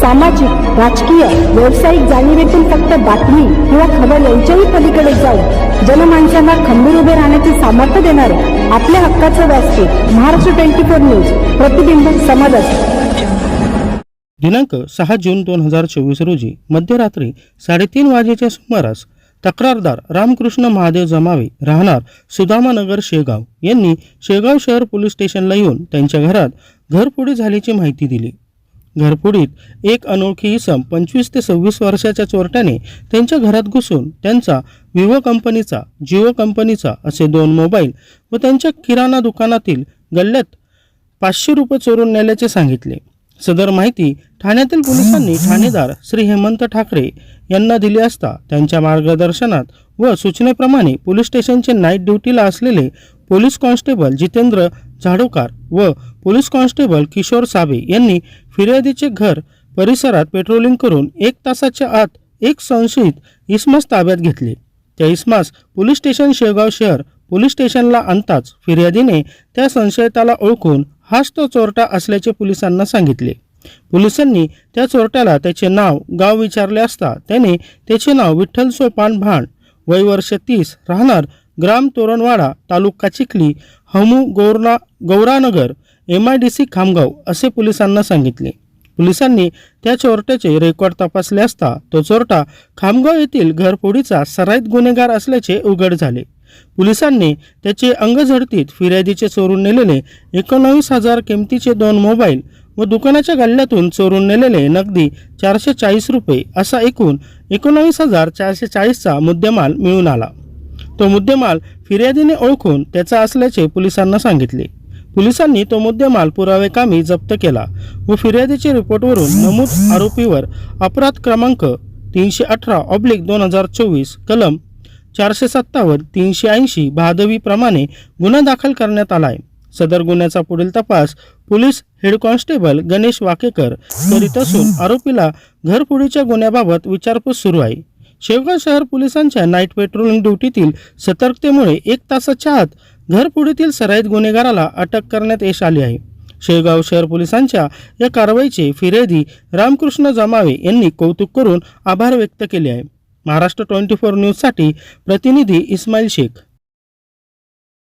सामाजिक राजकीय व्यावसायिक जाणीवेतून फक्त बातमी किंवा खबर यांच्याही पलीकडे जाऊन जनमानसांना खंबीर उभे राहण्याचे सामर्थ्य देणारे आपल्या हक्काचं व्यासपीठ महाराष्ट्र ट्वेंटी फोर न्यूज प्रतिबिंब समाजात दिनांक सहा जून दोन हजार चोवीस रोजी मध्यरात्री साडेतीन वाजेच्या सुमारास तक्रारदार रामकृष्ण महादेव जमावे राहणार सुदामानगर शेगाव यांनी शेगाव शहर पोलीस स्टेशनला येऊन त्यांच्या घरात घरफोडी झाल्याची माहिती दिली. घरफोडीत एक अनोळखी इसम पंचवीस ते सव्वीस वर्षाच्या चोरट्याने त्यांच्या घरात घुसून त्यांचा विवो कंपनीचा जिओ कंपनीचा असे दोन मोबाईल व त्यांच्या किराणा दुकानातील गल्ल्यात पाचशे रुपये चोरून नेल्याचे सांगितले. सदर माहिती ठाण्यातील पोलिसांनी ठाणेदार श्री हेमंत ठाकरे यांना दिली असता त्यांच्या मार्गदर्शनात व सूचनेप्रमाणे पोलीस स्टेशनचे नाईट ड्युटीला असलेले पोलीस कॉन्स्टेबल जितेंद्र झाडोकार व पोलीस कॉन्स्टेबल किशोर साबे यांनी फिर्यादीचे घर परिसरात पेट्रोलिंग करून एक तासाच्या आत एक संशयित इसमास ताब्यात घेतले. त्या इस्मास पोलीस स्टेशन शेगाव शहर पोलीस स्टेशनला आणताच फिर्यादीने त्या संशयिताला ओळखून हाच तो चोरटा असल्याचे पोलिसांना सांगितले. पोलिसांनी त्या चोरट्याला त्याचे नाव गाव विचारले असता त्याने त्याचे नाव विठ्ठल सोपान भाण वय वर्ष तीस राहणार ग्राम तोरणवाडा तालुका चिखली हमू गौरणा Gauranagar M I D C Khamgaon असे पोलिसांना सांगितले. पोलिसांनी त्या चोरट्याचे रेकॉर्ड तपासले असता तो चोरटा खामगाव येथील घरफोडीचा सराईत गुन्हेगार असल्याचे उघड झाले. पोलिसांनी त्याचे अंगझडतीत फिर्यादीचे चोरून नेलेले एकोणावीस हजार किमतीचे दोन मोबाईल व दुकानाच्या गल्ल्यातून चोरून नेलेले नगदी चारशे चाळीस रुपये असा एकूण एकोणावीस हजार चारशे चाळीसचा मुद्देमाल मिळून आला. तो मुद्देमाल फिर्यादीने ओळखून त्याचा असल्याचे पोलिसांना सांगितले. पोलिसांनी तो मुद्देमाल पुरावेकामी जप्त केला व फिर्यादीच्या रिपोर्टवरून नमूद आरोपीवर अपराध क्रमांक तीनशे अठरा ऑब्लिक दोन हजार चोवीस कलम चारशे सत्तावन्न तीनशे ऐंशी भादवीप्रमाणे गुन्हा दाखल करण्यात आला आहे सदर गुन्ह्याचा पुढील तपास police head constable Ganesh Wakekar करीत असून आरोपीला घरफोडीच्या गुन्ह्याबाबत विचारपूस सुरू आहे. शेवगाव शहर पोलिसांच्या नाईट पेट्रोलिंग ड्युटीतील सतर्कतेमुळे एक तासाच्या आत घरफोडीतील सराईत गुन्हेगाराला अटक करण्यात यश आले आहे. शेगाव शहर पोलिसांच्या या कारवाईचे फिर्यादी रामकृष्ण जमावे यांनी कौतुक करून आभार व्यक्त केले आहे. महाराष्ट्र ट्वेंटी फोर न्यूजसाठी प्रतिनिधी इस्माईल शेख.